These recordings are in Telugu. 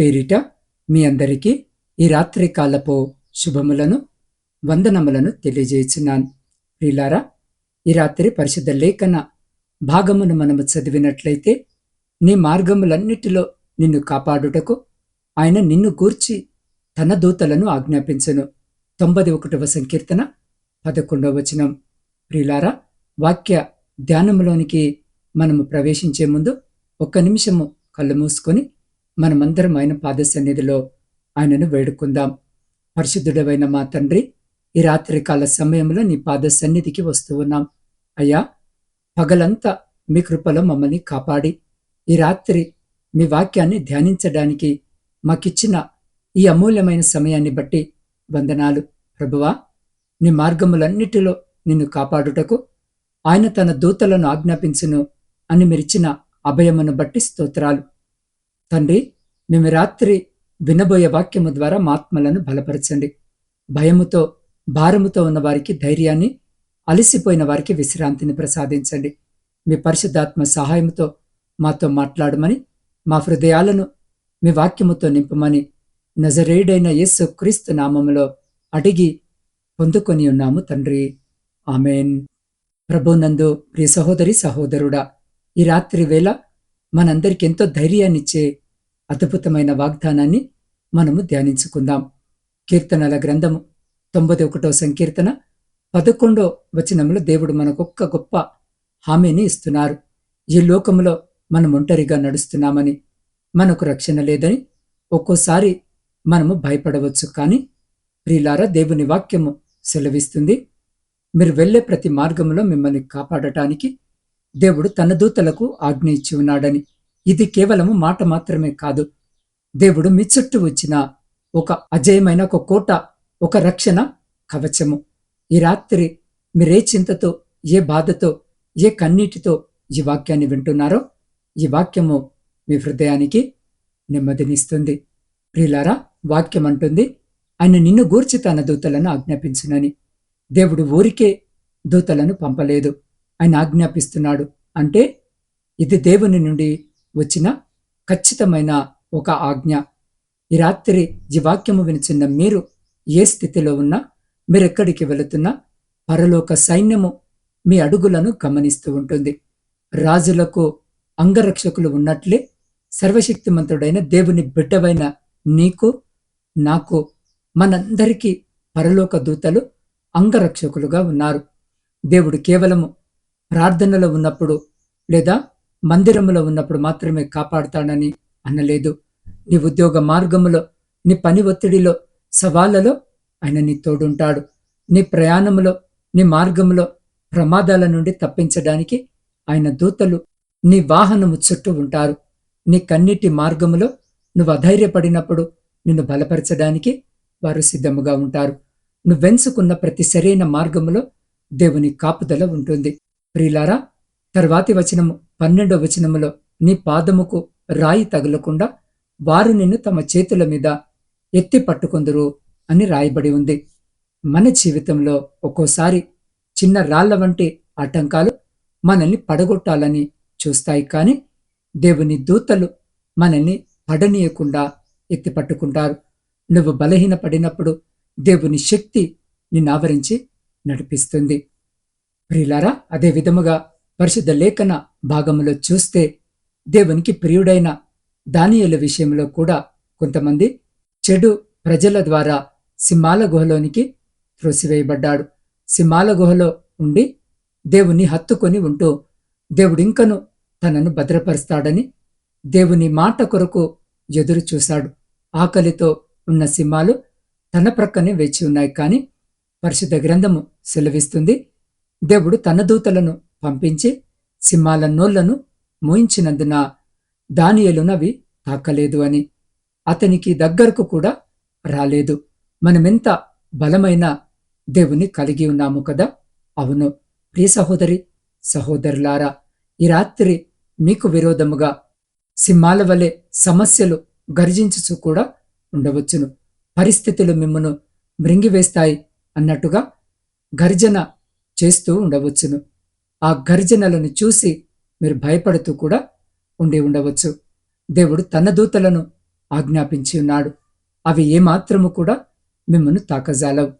పేరిట మీ అందరికీ ఈ రాత్రి కాలపు శుభములను వందనములను తెలియజేస్తున్నాను ప్రిలారా ఈ రాత్రి పరిశుద్ధ లేఖన భాగమును మనము చదివినట్లయితే నీ మార్గములన్నిటిలో నిన్ను కాపాడుటకు ఆయన నిన్ను గూర్చి తన దూతలను ఆజ్ఞాపించను. తొంభై ఒకటవ సంకీర్తన పదకొండవ వచనం. ప్రిలారా వాక్య ధ్యానములోనికి మనము ప్రవేశించే ముందు ఒక్క నిమిషము కళ్ళు మూసుకొని మనమందరం ఆయన పాద సన్నిధిలో ఆయనను వేడుకుందాం. పరిశుద్ధుడవైన మా తండ్రి ఈ రాత్రికాల సమయంలో నీ పాద సన్నిధికి వస్తూ ఉన్నాం. అయ్యా పగలంతా మీ కృపలో మమ్మల్ని కాపాడి ఈ రాత్రి మీ వాక్యాన్ని ధ్యానించడానికి మాకిచ్చిన ఈ అమూల్యమైన సమయాన్ని బట్టి వందనాలు. ప్రభువా నీ మార్గములన్నిటిలో నిన్ను కాపాడుటకు ఆయన తన దూతలను ఆజ్ఞాపించును అని మీరిచ్చిన అభయమును బట్టి స్తోత్రాలు. తండ్రి మేము రాత్రి వినబోయే వాక్యము ద్వారా మా ఆత్మలను బలపరచండి. భయముతో భారముతో ఉన్న వారికి ధైర్యాన్ని అలసిపోయిన వారికి విశ్రాంతిని ప్రసాదించండి. మీ పరిశుద్ధాత్మ సహాయంతో మాతో మాట్లాడమని మా హృదయాలను మీ వాక్యముతో నింపమని నజరేడైన యేసు క్రీస్తు నామములో అడిగి పొందుకొని ఉన్నాము తండ్రి. ఆమెన్. ప్రభునందు ప్రియ సహోదరి సహోదరుడా ఈ రాత్రి వేళ మనందరికి ఎంతో ధైర్యాన్నిచ్చే అద్భుతమైన వాగ్దానాన్ని మనము ధ్యానించుకుందాం. కీర్తనల గ్రంథము తొంభై ఒకటో సంకీర్తన పదకొండో వచనంలో దేవుడు మనకొక్క గొప్ప హామీని ఇస్తున్నారు. ఈ లోకములో మనం ఒంటరిగా నడుస్తున్నామని మనకు రక్షణ లేదని ఒక్కోసారి మనము భయపడవచ్చు కానీ ప్రియులారా దేవుని వాక్యము సెలవిస్తుంది. మీరు వెళ్ళే ప్రతి మార్గంలో మిమ్మల్ని కాపాడటానికి దేవుడు తన దూతలకు ఆజ్ఞ ఇచ్చి ఉన్నాడని ఇది కేవలము మాట మాత్రమే కాదు. దేవుడు మీ చుట్టూ వచ్చిన ఒక అజయమైన ఒక కోట ఒక రక్షణ కవచము. ఈ రాత్రి మీరే చింతతో ఏ బాధతో ఏ కన్నీటితో ఈ వాక్యాన్ని వింటున్నారో ఈ వాక్యము మీ హృదయానికి నెమ్మదినిస్తుంది. ప్రియులారా వాక్యం అంటుంది ఆయన నిన్ను గూర్చి తన దూతలను ఆజ్ఞాపించునని. దేవుడు ఊరికే దూతలను పంపలేదు. ఆయన ఆజ్ఞాపిస్తున్నాడు అంటే ఇది దేవుని నుండి వచ్చిన ఖచ్చితమైన ఒక ఆజ్ఞ. ఈ రాత్రి ఈ వాక్యము వినిచిన్న మీరు ఏ స్థితిలో ఉన్నా మీరెక్కడికి వెళుతున్నా పరలోక సైన్యము మీ అడుగులను గమనిస్తూ ఉంటుంది. రాజులకు అంగరక్షకులు ఉన్నట్లే సర్వశక్తిమంతుడైన దేవుని బిడ్డవైన నీకు నాకు మనందరికీ పరలోక దూతలు అంగరక్షకులుగా ఉన్నారు. దేవుడు కేవలము ప్రార్థనలో ఉన్నప్పుడు లేదా మందిరములో ఉన్నప్పుడు మాత్రమే కాపాడుతానని అనలేదు. నీ ఉద్యోగ మార్గములో నీ పని ఒత్తిడిలో సవాళ్ళలో ఆయన నీ తోడుంటాడు. నీ ప్రయాణములో నీ మార్గములో ప్రమాదాల నుండి తప్పించడానికి ఆయన దూతలు నీ వాహనము చుట్టూ ఉంటారు. నీ కన్నిటి మార్గములో నువ్వు అధైర్యపడినప్పుడు నిన్ను బలపరచడానికి వారు సిద్ధముగా ఉంటారు. నువ్వెంచుకున్న ప్రతి సరైన మార్గములో దేవుని కాపుదల ఉంటుంది. ప్రియులారా తర్వాతి వచనము పన్నెండో వచనములో నీ పాదముకు రాయి తగలకుండా వారు నిన్ను తమ చేతుల మీద ఎత్తి పట్టుకుందురు అని రాయబడి ఉంది. మన జీవితంలో ఒక్కోసారి చిన్న రాళ్ళ వంటి ఆటంకాలు మనల్ని పడగొట్టాలని చూస్తాయి కానీ దేవుని దూతలు మనల్ని పడనీయకుండా ఎత్తి పట్టుకుంటారు. నువ్వు బలహీన పడినప్పుడు దేవుని శక్తి నిన్ను ఆవరించి నడిపిస్తుంది. ప్రియులారా అదే విధముగా పరిశుద్ధ లేఖన భాగంలో చూస్తే దేవునికి ప్రియుడైన దానియల విషయంలో కూడా కొంతమంది చెడు ప్రజల ద్వారా సింహాల గుహలోనికి త్రోసివేయబడ్డాడు. సింహాల గుహలో ఉండి దేవుని హత్తుకొని ఉంటూ దేవుడింకను తనను భద్రపరుస్తాడని దేవుని మాట కొరకు ఎదురు చూశాడు. ఆకలితో ఉన్న సింహాలు తన ప్రక్కనే వేచి ఉన్నాయి. కానీ పరిశుద్ధ గ్రంథము సెలవిస్తుంది దేవుడు తన దూతలను పంపించి సింహాల నోళ్ళను మోయించినందున దానియలునవి తాకలేదు అని. అతనికి దగ్గరకు కూడా రాలేదు. మనమెంత బలమైన దేవుని కలిగి ఉన్నాము కదా? అవును. ప్రియ సహోదరి సహోదరులారా ఈ రాత్రి మీకు విరోధముగా సింహాల వలె సమస్యలు గర్జించుచు కూడా ఉండవచ్చును. పరిస్థితులు మిమ్మను మృంగివేస్తాయి అన్నట్టుగా గర్జన చేస్తూ ఉండవచ్చును. ఆ గర్జనలను చూసి మీరు భయపడుతూ కూడా ఉండి ఉండవచ్చు. దేవుడు తన దూతలను ఆజ్ఞాపించి ఉన్నాడు. అవి ఏమాత్రము కూడా మిమ్మల్ని తాకజాలవు.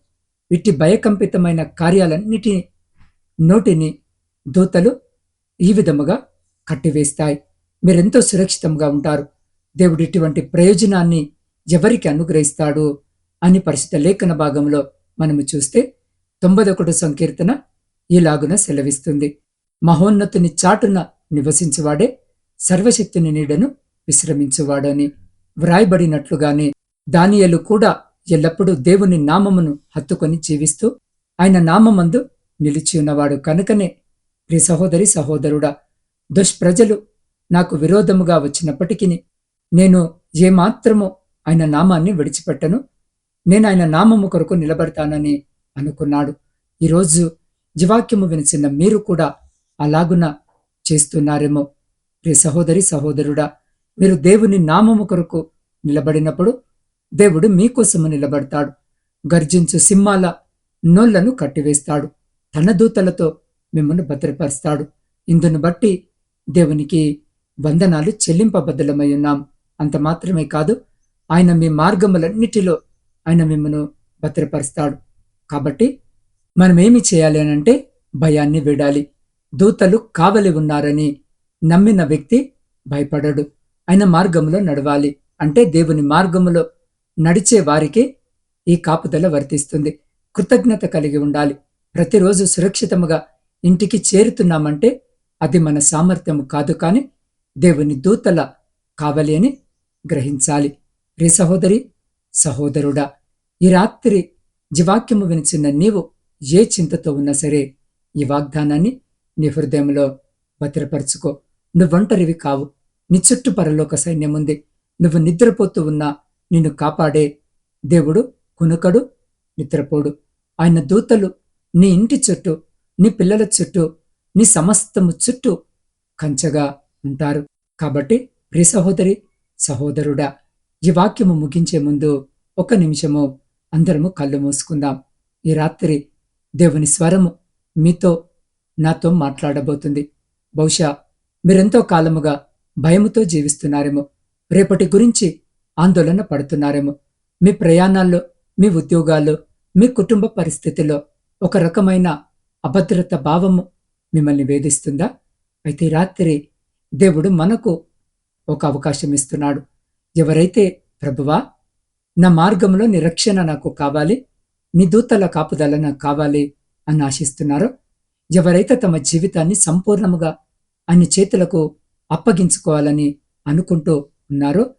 ఇట్టి భయకంపితమైన కార్యాలన్నిటి నోటిని దూతలు ఈ విధముగా కట్టివేస్తాయి. మీరెంతో సురక్షితంగా ఉంటారు. దేవుడు ఇటువంటి ప్రయోజనాన్ని ఎవరికి అనుగ్రహిస్తాడు అని పరిశుద్ధ లేఖన భాగంలో మనము చూస్తే తొంభై ఒకటో సంకీర్తన ఇలాగున సెలవిస్తుంది. మహోన్నతుని చాటున నివసించువాడే సర్వశక్తిని నీడను విశ్రమించువాడని వ్రాయబడినట్లుగానే దానియలు కూడా ఎల్లప్పుడూ దేవుని నామమును హత్తుకొని జీవిస్తూ ఆయన నామమందు నిలిచి ఉన్నవాడు కనుకనే ప్రియ సహోదరి సహోదరుడా దుష్ప్రజలు నాకు విరోధముగా వచ్చినప్పటికీ నేను ఏమాత్రము ఆయన నామాన్ని విడిచిపెట్టను. నేను ఆయన నామము కొరకు నిలబడతానని అనుకున్నాడు. ఈరోజు జీవాక్యము వినిచిన మీరు కూడా అలాగున చేస్తున్నారేమో. ప్రియ సహోదరి సహోదరుడా మీరు దేవుని నామము కొరకు నిలబడినప్పుడు దేవుడు మీకోసము నిలబడతాడు. గర్జించు సింహాల నోళ్ళను కట్టివేస్తాడు. తన దూతలతో మిమ్మల్ని భద్రపరుస్తాడు. ఇందును బట్టి దేవునికి వందనాలు చెల్లింపబద్ధలమై ఉన్నాం. అంత మాత్రమే కాదు ఆయన మీ మార్గములన్నిటిలో ఆయన మిమ్మను భద్రపరుస్తాడు. కాబట్టి మనం ఏమి చేయాలి అని అంటే భయాన్ని విడాలి. దూతలు కావలి ఉన్నారని నమ్మిన వ్యక్తి భయపడడు. ఆయన మార్గంలో నడవాలి. అంటే దేవుని మార్గములో నడిచే వారికి ఈ కాపుదల వర్తిస్తుంది. కృతజ్ఞత కలిగి ఉండాలి. ప్రతిరోజు సురక్షితముగా ఇంటికి చేరుతున్నామంటే అది మన సామర్థ్యము కాదు కానీ దేవుని దూతల కావలి అని గ్రహించాలి. రే సహోదరి సహోదరుడా ఈ రాత్రి జీవాక్యము వినిచిన నీవు ఏ చింతతో ఉన్నా సరే ఈ వాగ్దానాన్ని నీ హృదయంలో భద్రపరుచుకో. నువ్వొంటరివి కావు. నీ చుట్టూ పరలోక సైన్యముంది నువ్వు నిద్రపోతూ ఉన్నా నిన్ను కాపాడే దేవుడు కునుకడు నిద్రపోడు. ఆయన దూతలు నీ ఇంటి చుట్టూ నీ పిల్లల చుట్టూ నీ సమస్తము చుట్టూ కంచగా ఉంటారు. కాబట్టి ప్రియ సహోదరి సహోదరుడా ఈ వాక్యము ముగించే ముందు ఒక నిమిషము అందరము కళ్ళు మూసుకుందాం. ఈ రాత్రి దేవుని స్వరము మీతో నాతో మాట్లాడబోతుంది. బహుశా మీరెంతో కాలముగా భయముతో జీవిస్తున్నారేమో రేపటి గురించి ఆందోళన పడుతున్నారేమో మీ ప్రయాణాల్లో మీ ఉద్యోగాల్లో మీ కుటుంబ పరిస్థితిలో ఒక రకమైన అభద్రత భావము మిమ్మల్ని వేధిస్తుందా? అయితే రాత్రి దేవుడు మనకు ఒక అవకాశం ఇస్తున్నాడు. ఎవరైతే ప్రభువా నా మార్గంలో నిరక్షణ నాకు కావాలి నీ దూతల కాపుదల నాకు కావాలి అని ఆశిస్తున్నారో ఎవరైతే తమ జీవితాన్ని సంపూర్ణముగా ఆయన చేతులకు అప్పగించుకోవాలని అనుకుంటూ ఉన్నారో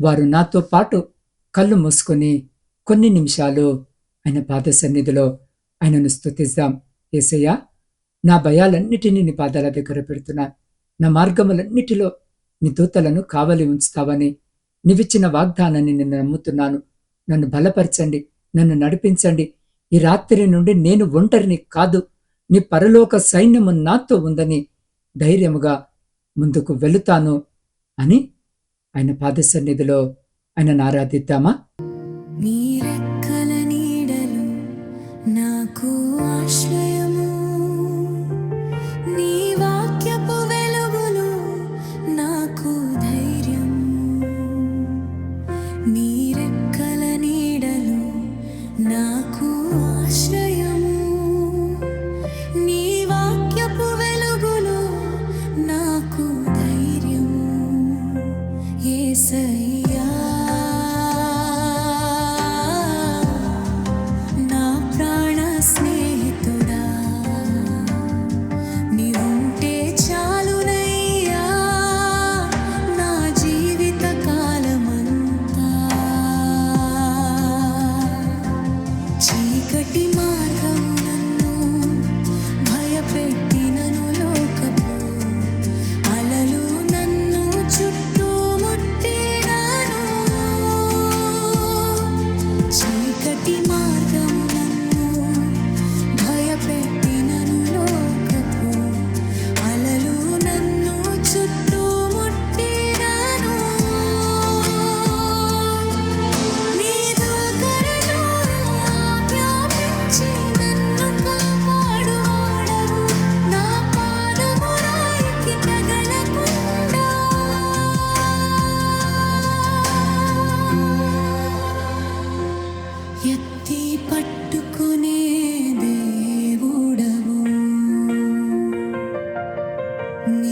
వారు నాతో పాటు కళ్ళు మూసుకొని కొన్ని నిమిషాలు ఆయన పాద సన్నిధిలో ఆయనను స్తుతిద్దాం. ఏసయ్యా నా భయాలన్నిటినీ నీ పాదాల దగ్గర పెడుతున్నా. నా మార్గములన్నిటిలో నీ దూతలను కావలి ఉంచుతావని నీవిచ్చిన వాగ్దానాన్ని నేను నమ్ముతున్నాను. నన్ను బలపరచండి. నన్ను నడిపించండి. ఈ రాత్రి నుండి నేను ఒంటరిని కాదు నీ పరలోక సైన్యము నాతో ఉందని ధైర్యముగా ముందుకు వెళుతాను అని ఆయన పాద సన్నిధిలో ఆయన ఆరాధిద్దామా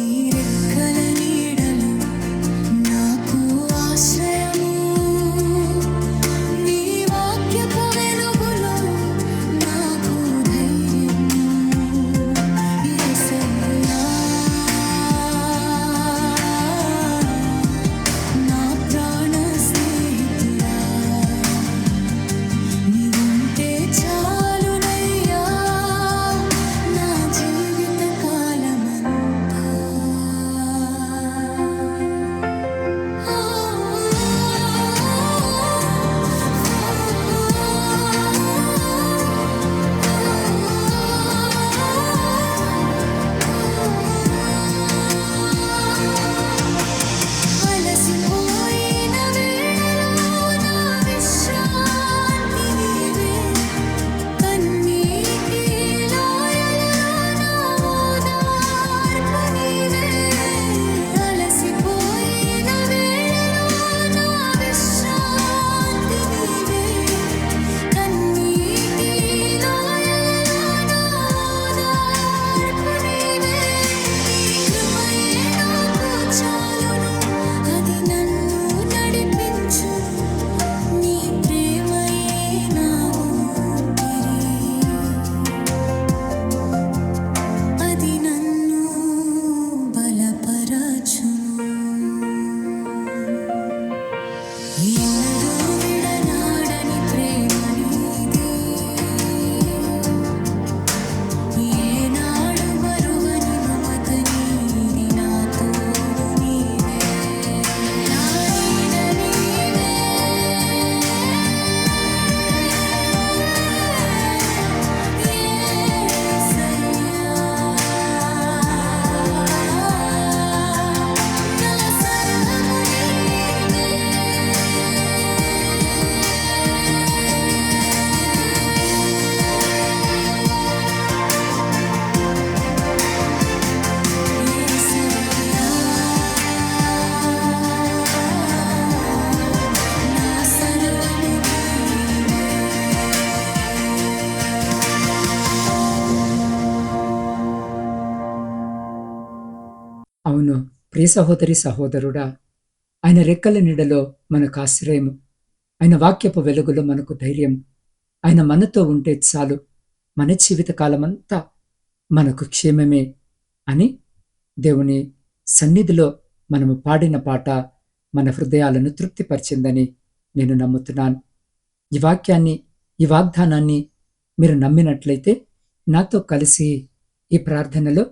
need it, couldn't. ప్రియ సహోదరి సహోదరుడా ఆయన రెక్కల నీడలో మనకు ఆశ్రయము. ఆయన వాక్యపు వెలుగులో మనకు ధైర్యం. ఆయన మనతో ఉంటే చాలు. మన జీవిత కాలమంతా మనకు క్షేమమే అని దేవుని సన్నిధిలో మనము పాడిన పాట మన హృదయాలను తృప్తిపరిచిందని నేను నమ్ముతున్నాను. ఈ వాక్యాన్ని ఈ వాగ్దానాన్ని మీరు నమ్మినట్లయితే నాతో కలిసి ఈ ప్రార్థనలో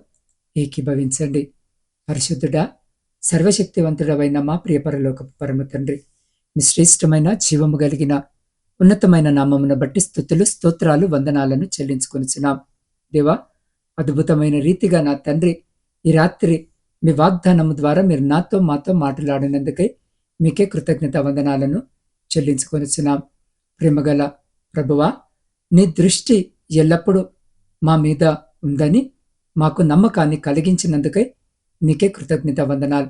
ఏకీభవించండి. పరిశుద్ధుడా సర్వశక్తివంతుడవైన మా ప్రియపరలోక పరమ తండ్రి మీ శ్రేష్టమైన జీవము కలిగిన ఉన్నతమైన నామమును బట్టి స్థుతులు స్తోత్రాలు వందనాలను చెల్లించుకొనిచున్నాం. దేవా అద్భుతమైన రీతిగా నా తండ్రి ఈ రాత్రి మీ వాగ్దానము ద్వారా మీరు నాతో మాతో మాట్లాడినందుకై మీకే కృతజ్ఞత వందనాలను చెల్లించుకొనిచున్నాం. ప్రేమగల ప్రభువా నీ దృష్టి ఎల్లప్పుడూ మా మీద ఉందని మాకు నమ్మకాన్ని కలిగించినందుకై నీకే కృతజ్ఞత వందనాలు.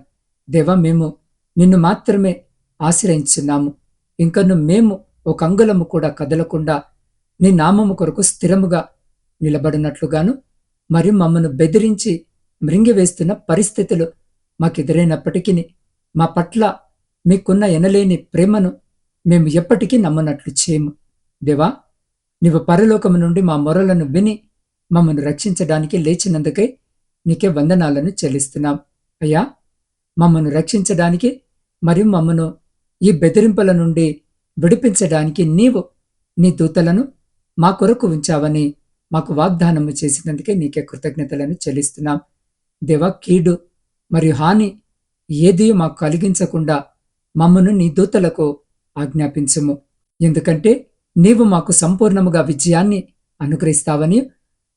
దేవా మేము నిన్ను మాత్రమే ఆశ్రయించున్నాము. ఇంకను మేము ఒక అంగుళము కూడా కదలకుండా నీ నామము కొరకు స్థిరముగా నిలబడినట్లుగాను మరియు మమ్మను బెదిరించి మృంగివేస్తున్న పరిస్థితులు మాకెదురైనప్పటికీ మా పట్ల మీకున్న ఎనలేని ప్రేమను మేము ఎప్పటికీ నమ్మనట్లు చేయము. దేవా నీవు పరలోకము నుండి మా మొరలను విని మమ్మను రక్షించడానికి లేచినందుకై నీకే వందనాలను చెల్లిస్తున్నాం. అయ్యా మమ్మను రక్షించడానికి మరియు మమ్మను ఈ బెదిరింపుల నుండి విడిపించడానికి నీవు నీ దూతలను మా కొరకు ఉంచావని మాకు వాగ్దానము చేసినందుకే నీకే కృతజ్ఞతలను చెల్లిస్తున్నాం. దేవ కీడు మరియు హాని ఏది మాకు కలిగించకుండా మమ్మను నీ దూతలకు ఆజ్ఞాపించము. ఎందుకంటే నీవు మాకు సంపూర్ణముగా విజయాన్ని అనుగ్రహిస్తావని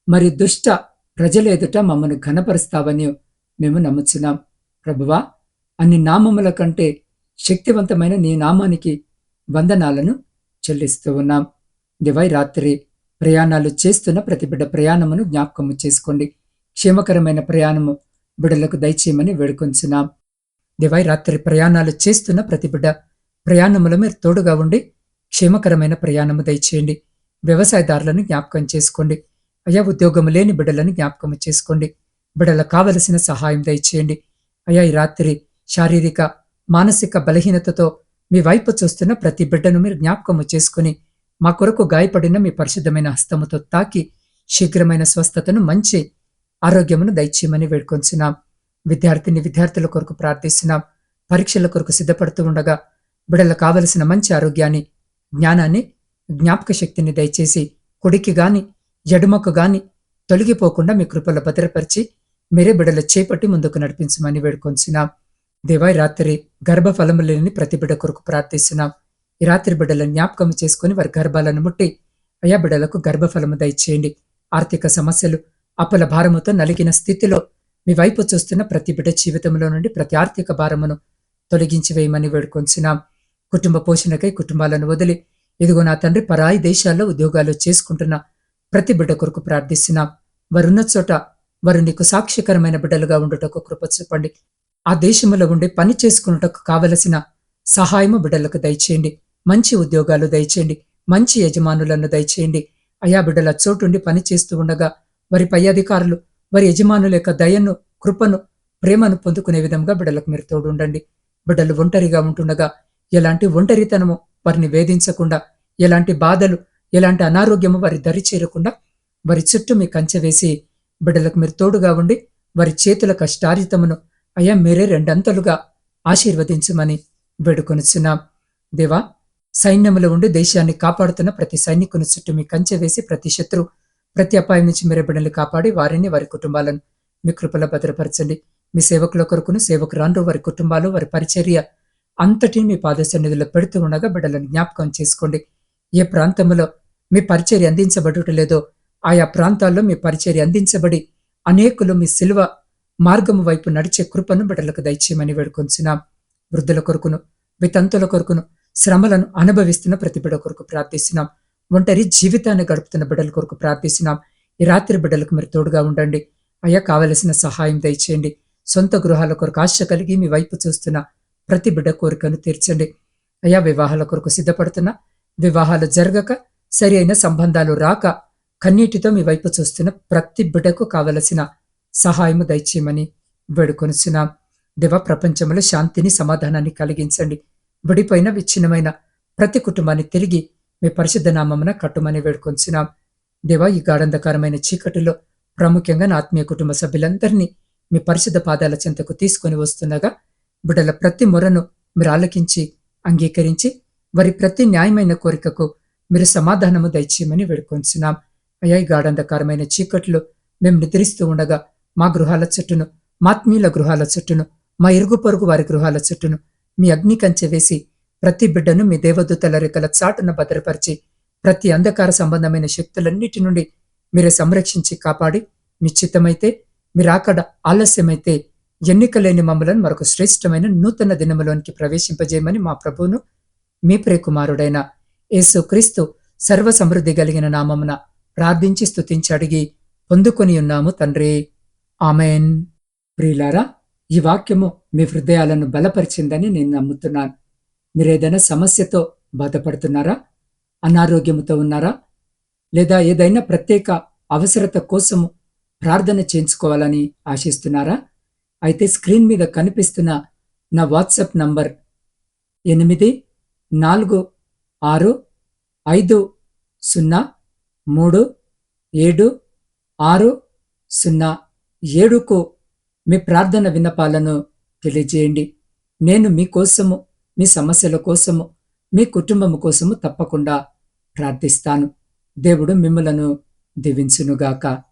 మరియు దుష్ట ప్రజల ఎదుట మమ్మను ఘనపరుస్తావని మేము నమ్ముచున్నాం. ప్రభువా అన్ని నామముల కంటే శక్తివంతమైన నీ నామానికి వందనాలను చెల్లిస్తూ ఉన్నాం. దివై రాత్రి ప్రయాణాలు చేస్తున్న ప్రతి బిడ్డ ప్రయాణమును జ్ఞాపకము చేసుకోండి. క్షేమకరమైన ప్రయాణము బిడ్డలకు దయచేయమని వేడుకొంచున్నాం. దివై రాత్రి ప్రయాణాలు చేస్తున్న ప్రతి బిడ్డ ప్రయాణముల మీరు తోడుగా ఉండి క్షేమకరమైన ప్రయాణము దయచేయండి. వ్యవసాయదారులను జ్ఞాపకం చేసుకోండి. అయా ఉద్యోగం లేని బిడ్డలను జ్ఞాపకం చేసుకోండి. బిడ్డలకు కావలసిన సహాయం దయచేయండి. అయా ఈ రాత్రి శారీరక మానసిక బలహీనతతో మీ వైపు చూస్తున్న ప్రతి బిడ్డను మీరు జ్ఞాపకము చేసుకుని మా కొరకు గాయపడిన మీ పరిశుద్ధమైన హస్తముతో తాకి శీఘ్రమైన స్వస్థతను మంచి ఆరోగ్యమును దయచేయమని వేడుకొంచున్నాం. విద్యార్థిని విద్యార్థుల కొరకు ప్రార్థిస్తున్నాం. పరీక్షల కొరకు సిద్ధపడుతూ ఉండగా బిడ్డలకు కావలసిన మంచి ఆరోగ్యాన్ని జ్ఞానాన్ని జ్ఞాపక శక్తిని దయచేసి కుడికి గాని ఎడుమకు గాని తొలగిపోకుండా మీ కృపలో భద్రపరిచి మీరే బిడలు చేపట్టి ముందుకు నడిపించమని వేడుకొంచున్నాం. దేవాయి రాత్రి గర్భఫలము లేని ప్రతి బిడ్డ కొరకు ప్రార్థిస్తున్నాం. ఈ రాత్రి బిడ్డలను జ్ఞాపకం చేసుకుని వారి గర్భాలను ముట్టి అయా బిడ్డలకు గర్భఫలము దయచేయండి. ఆర్థిక సమస్యలు అప్పుల భారముతో నలిగిన స్థితిలో మీ వైపు చూస్తున్న ప్రతి బిడ్డ జీవితంలో నుండి ప్రతి ఆర్థిక భారమును తొలగించి వేయమని వేడుకొంచున్నాం. కుటుంబ పోషణకై కుటుంబాలను వదిలి ఇదిగో నా తండ్రి పరాయి దేశాల్లో ఉద్యోగాలు చేసుకుంటున్న ప్రతి బిడ్డ కొరకు ప్రార్థిస్తున్నాం వారున్న చోట వారు నీకు సాక్ష్యకరమైన బిడ్డలుగా ఉండుటకు కృప చూపండి. ఆ దేశంలో ఉండి పని చేసుకున్నటకు కావలసిన సహాయము బిడ్డలకు దయచేయండి. మంచి ఉద్యోగాలు దయచేయండి. మంచి యజమానులను దయచేయండి. అయా బిడ్డల చోటుండి పని చేస్తూ ఉండగా వారి పై అధికారులు వారి యజమానుల యొక్క దయను కృపను ప్రేమను పొందుకునే విధంగా బిడ్డలకు మీరు తోడు ఉండండి. బిడ్డలు ఒంటరిగా ఉంటుండగా ఎలాంటి ఒంటరితనము వారిని వేధించకుండా ఎలాంటి బాధలు ఎలాంటి అనారోగ్యము వారి దరి చేరకుండా వారి చుట్టూ మీ కంచె వేసి బిడ్డలకు మీరు తోడుగా ఉండి వారి చేతుల కష్టారితమును అయ్యా మీరే రెండంతలుగా ఆశీర్వదించమని వేడుకొనిచున్నాం. దేవా సైన్యములో ఉండి దేశాన్ని కాపాడుతున్న ప్రతి సైనికుని చుట్టూ మీ కంచె వేసి ప్రతి శత్రు ప్రతి అపాయం నుంచి మీరే బిడ్డలు కాపాడి వారిని వారి కుటుంబాలను మీ కృపలో భద్రపరచండి. మీ సేవకుల కొరకును సేవకురాండ్రు వారి కుటుంబాలు వారి పరిచర్య అంతటిని మీ పాద సన్నిధిలో పెడుతూ ఉండగా బిడ్డలను జ్ఞాపకం చేసుకోండి. ఏ ప్రాంతంలో మీ పరిచర్య అందించబడుట లేదో ఆయా ప్రాంతాల్లో మీ పరిచర్య అందించబడి అనేకులు మీ సిల్వ మార్గము వైపు నడిచే కృపను బిడ్డలకు దయచేయమని వేడుకొంచున్నాం. వృద్ధుల కొరకును వితంతుల కొరకును శ్రమలను అనుభవిస్తున్న ప్రతి బిడ్డ కొరకు ప్రార్థిస్తున్నాం. ఒంటరి జీవితాన్ని గడుపుతున్న బిడ్డల కొరకు ప్రార్థిస్తున్నాం. ఈ రాత్రి బిడ్డలకు మీరు తోడుగా ఉండండి. అయ్యా కావలసిన సహాయం దయచేయండి. సొంత గృహాల కొరకు ఆశ కలిగి మీ వైపు చూస్తున్న ప్రతి బిడ్డ కోరికను తీర్చండి. అయ్యా వివాహాల కొరకు సిద్ధపడుతున్న వివాహాలు జరగక సరి అయిన సంబంధాలు రాక కన్నీటితో మీ వైపు చూస్తున్న ప్రతి బిడ్డకు కావలసిన సహాయము దయచేయమని వేడుకొనిచున్నాం. దేవ ప్రపంచంలో శాంతిని సమాధానాన్ని కలిగించండి. విడిపోయిన విచ్ఛిన్నమైన ప్రతి కుటుంబాన్ని తిరిగి మీ పరిశుద్ధ నామమున కట్టుమని వేడుకొంచున్నాం దేవ ఈ గాఢంధకారమైన చీకటిలో ప్రాముఖ్యంగా నా ఆత్మీయ కుటుంబ సభ్యులందరినీ మీ పరిశుద్ధ పాదాల చెంతకు తీసుకొని వస్తుండగా బిడ్డల ప్రతి మొరను మీరు ఆలకించి అంగీకరించి వారి ప్రతి న్యాయమైన కోరికకు మీరు సమాధానము దయచేయమని వేడుకొంచున్నాం. అయ్యా ఈ గాఢంధకారమైన చీకట్లు మేము నిద్రిస్తూ ఉండగా మా గృహాల చుట్టూను మాత్మీయుల గృహాల చుట్టూను మా ఇరుగు పొరుగు వారి గృహాల చుట్టూను మీ అగ్ని కంచె వేసి ప్రతి బిడ్డను మీ దేవదూతల రెక్కల చాటున భద్రపరిచి ప్రతి అంధకార సంబంధమైన శక్తులన్నిటి నుండి మీరే సంరక్షించి కాపాడి మీ చిత్తమైతే మీరు ఆలస్యమైతే ఎన్నిక లేని మమ్మలను మరొక శ్రేష్టమైన నూతన దినములోనికి ప్రవేశింపజేయమని మా ప్రభువును మీ ప్రియకుమారుడైన యేసుక్రీస్తు సర్వసమృద్ధి కలిగిన నామమున ప్రార్థించి స్తుతించి అడిగి పొందుకొని ఉన్నాము తండ్రి. ఆమెన్. ప్రియులారా ఈ వాక్యము మీ హృదయాలను బలపరిచిందని నేను నమ్ముతున్నాను. మీరేదైనా సమస్యతో బాధపడుతున్నారా? అనారోగ్యముతో ఉన్నారా? లేదా ఏదైనా ప్రత్యేక అవసరత కోసము ప్రార్థన చేయించుకోవాలని ఆశిస్తున్నారా? అయితే స్క్రీన్ మీద కనిపిస్తున్న నా వాట్సాప్ నంబర్ ఎనిమిది నాలుగు ఆరు ఐదు సున్నా మూడు ఏడు ఆరు సున్నా ఏడుకు మీ ప్రార్థన విన్నపాలను తెలియజేయండి. నేను మీకోసము మీ సమస్యల కోసము మీ కుటుంబము కోసము తప్పకుండా ప్రార్థిస్తాను. దేవుడు మిమ్మలను దీవించునుగాక.